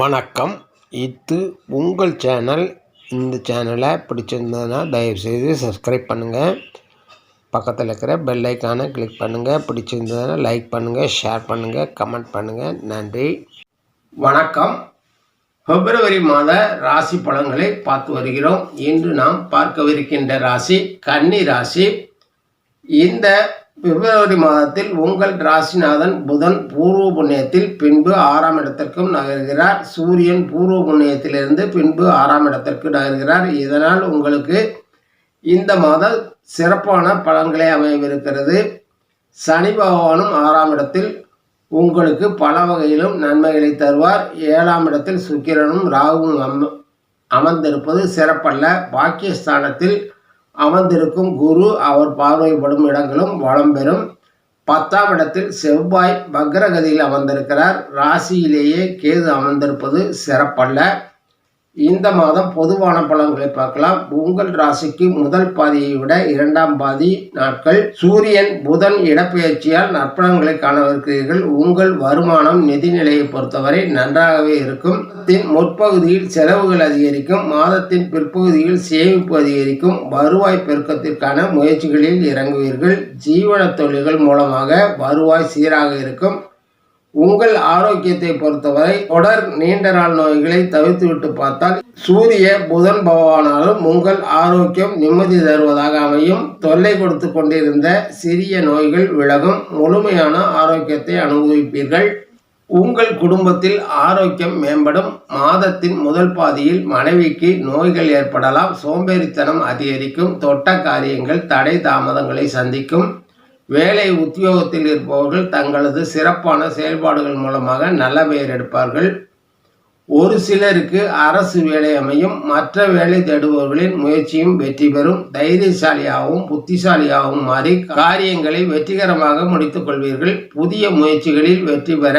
வணக்கம். இது உங்கள் சேனல். இந்த சேனலை பிடிச்சிருந்ததுன்னா தயவுசெய்து சப்ஸ்கிரைப் பண்ணுங்கள் பக்கத்தில் இருக்கிற பெல் ஐக்கானை கிளிக் பண்ணுங்கள் பிடிச்சிருந்ததுன்னா லைக் பண்ணுங்கள் ஷேர் பண்ணுங்கள் கமெண்ட் பண்ணுங்கள் நன்றி. வணக்கம். பிப்ரவரி மாத ராசி பலன்களை பார்த்து வருகிறோம். இன்று நாம் பார்க்கவிருக்கின்ற ராசி கன்னி ராசி. இந்த பிப்ரவரி மாதத்தில் உங்கள் ராசிநாதன் புதன் பூர்வ புண்ணியத்தில் பின்பு ஆறாம் இடத்திற்கும் நகர்கிறார். சூரியன் பூர்வ புண்ணியத்திலிருந்து பின்பு ஆறாம் இடத்திற்கு நகர்கிறார். இதனால் உங்களுக்கு இந்த மாதம் சிறப்பான பலன்களை அமையவிருக்கிறது. சனி பகவானும் ஆறாம் இடத்தில் உங்களுக்கு பல வகையிலும் நன்மைகளை தருவார். ஏழாம் இடத்தில் சுக்கிரனும் ராகுவும் அம அமர்ந்திருப்பது சிறப்பல்ல. பாக்கியஸ்தானத்தில் அமர்ந்திருக்கும் குரு அவர் பார்வைப்படும் இடங்களும் வளம் பெறும். பத்தாம் இடத்தில் செவ்வாய் பக்ரகதியில் அமர்ந்திருக்கிறார். ராசியிலேயே கேது அமர்ந்திருப்பது சிறப்பல்ல. இந்த மாதம் பொதுவான பலன்களை பார்க்கலாம். உங்கள் ராசிக்கு முதல் பாதியை விட இரண்டாம் பாதி நாட்கள். சூரியன் புதன் இடப்பெயர்ச்சியால் நற்பலன்களை காணவிருக்கிறீர்கள். உங்கள் வருமானம் நிதிநிலையை பொறுத்தவரை நன்றாகவே இருக்கும். முற்பகுதியில் செலவுகள் அதிகரிக்கும். மாதத்தின் பிற்பகுதியில் சேமிப்பு அதிகரிக்கும். வருவாய் பெருக்கத்திற்கான முயற்சிகளில் இறங்குவீர்கள். ஜீவன தொழில்கள் மூலமாக வருவாய் சீராக இருக்கும். உங்கள் ஆரோக்கியத்தை பொறுத்தவரை தொடர் நீண்ட நாள் நோய்களை தவிர்த்துவிட்டு பார்த்தால் சூரிய புதன் பகவானாலும் உங்கள் ஆரோக்கியம் நிம்மதி தருவதாக அமையும். தொல்லை கொடுத்து கொண்டிருந்த சிறிய நோய்கள் விலகும். முழுமையான ஆரோக்கியத்தை அனுபவிப்பீர்கள். உங்கள் குடும்பத்தில் ஆரோக்கியம் மேம்படும். மாதத்தின் முதல் பாதியில் மனைவிக்கு நோய்கள் ஏற்படலாம். சோம்பேறித்தனம் அதிகரிக்கும். தொட்ட காரியங்கள் தடை தாமதங்களை சந்திக்கும். வேலை உத்தியோகத்தில் இருப்பவர்கள் தங்களது சிறப்பான செயல்பாடுகள் மூலமாக நல்ல பெயர் எடுப்பார்கள். ஒரு சிலருக்கு அரசு வேலை அமையும். மற்ற வேலை தேடுபவர்களின் முயற்சியும் வெற்றி பெறும். தைரியசாலியாகவும் புத்திசாலியாகவும் மாறி காரியங்களை வெற்றிகரமாக முடித்துக் கொள்வீர்கள். புதிய முயற்சிகளில் வெற்றி பெற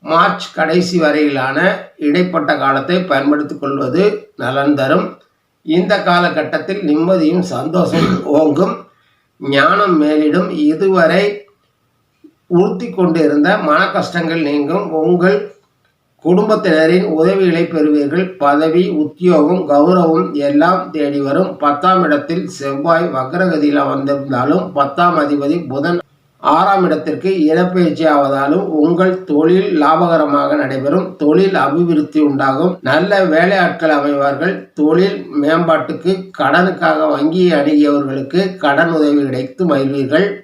மார்ச் கடைசி வரையிலான இடைப்பட்ட காலத்தை பயன்படுத்திக் கொள்வது நலன் தரும். இந்த காலகட்டத்தில் நிம்மதியும் சந்தோஷம் ஓங்கும். ஞானம் மேலிடும் இதுவரை உறுத்தி கொண்டிருந்த மன கஷ்டங்கள் நீங்கும். உங்கள் குடும்பத்தினரின் உதவிகளை பெறுவீர்கள். பதவி உத்தியோகம் கௌரவம் எல்லாம் தேடி வரும் பத்தாம் இடத்தில் செவ்வாய் வக்ரகதியில் வந்திருந்தாலும் பத்தாம் அதிபதி புதன் ஆறாம் இடத்திற்கு இடப்பெயர்ச்சி ஆவதாலும் உங்கள் தொழில் லாபகரமாக நடைபெறும். தொழில் அபிவிருத்தி உண்டாகும். நல்ல வேலையாட்கள் அமைவார்கள். தொழில் மேம்பாட்டுக்கு கடனுக்காக வங்கியை அணுகியவர்களுக்கு கடன் உதவி கிடைத்து மகிழ்வீர்கள்.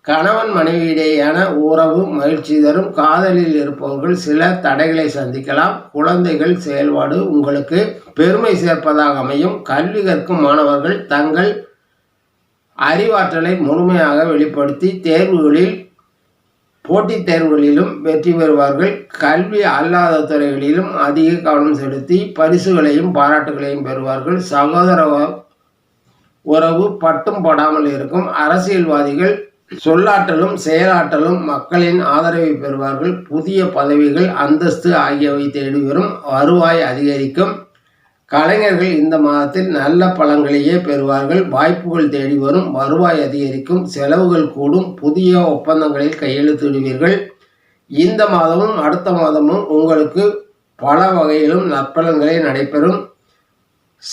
கணவன் மனைவியிடையேயான உறவு மகிழ்ச்சி தரும். காதலில் இருப்பவர்கள் சில தடைகளை சந்திக்கலாம். குழந்தைகள் செயல்பாடு உங்களுக்கு பெருமை சேர்ப்பதாக அமையும். கல்வி கற்கும் மாணவர்கள் தங்கள் அறிவாற்றலை முழுமையாக வெளிப்படுத்தி தேர்வுகளில் போட்டித் தேர்வுகளிலும் வெற்றி பெறுவார்கள். கல்வி அல்லாத துறைகளிலும் அதிக கவனம் செலுத்தி பரிசுகளையும் பாராட்டுகளையும் பெறுவார்கள். சகோதர உறவு பட்டும் படாமல் இருக்கும். அரசியல்வாதிகள் சொல்லாற்றலும் செயலாற்றலும் மக்களின் ஆதரவை பெறுவார்கள். புதிய பதவிகள் அந்தஸ்து ஆகியவை தேடி வரும் வருவாய் அதிகரிக்கும். கலைஞர்கள் இந்த மாதத்தில் நல்ல பலன்களையே பெறுவார்கள். வாய்ப்புகள் தேடி வரும். வருவாய் அதிகரிக்கும். செலவுகள் கூடும். புதிய ஒப்பந்தங்களில் கையெழுத்திடுவீர்கள். இந்த மாதமும் அடுத்த மாதமும் உங்களுக்கு பல வகையிலும் நற்பலன்களை நடைபெறும்.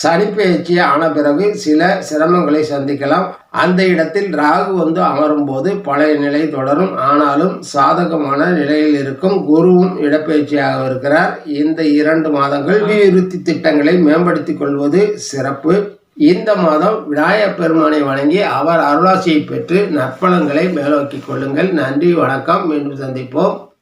சனிப்பெயர்ச்சி ஆன பிறகு சில சிரமங்களை சந்திக்கலாம். அந்த இடத்தில் ராகு வந்து அமரும் போது பழைய நிலை தொடரும். ஆனாலும் சாதகமான நிலையில் இருக்கும் குருவும் இடப்பெயர்ச்சியாக இருக்கிறார். இந்த இரண்டு மாதங்கள் விருத்தி திட்டங்களை மேம்படுத்திக் கொள்வது சிறப்பு. இந்த மாதம் விநாயகப் பெருமானை வணங்கி அவர் அருளாசியை பெற்று நற்பலங்களை மேலோக்கிக் கொள்ளுங்கள். நன்றி வணக்கம். மீண்டும் சந்திப்போம்.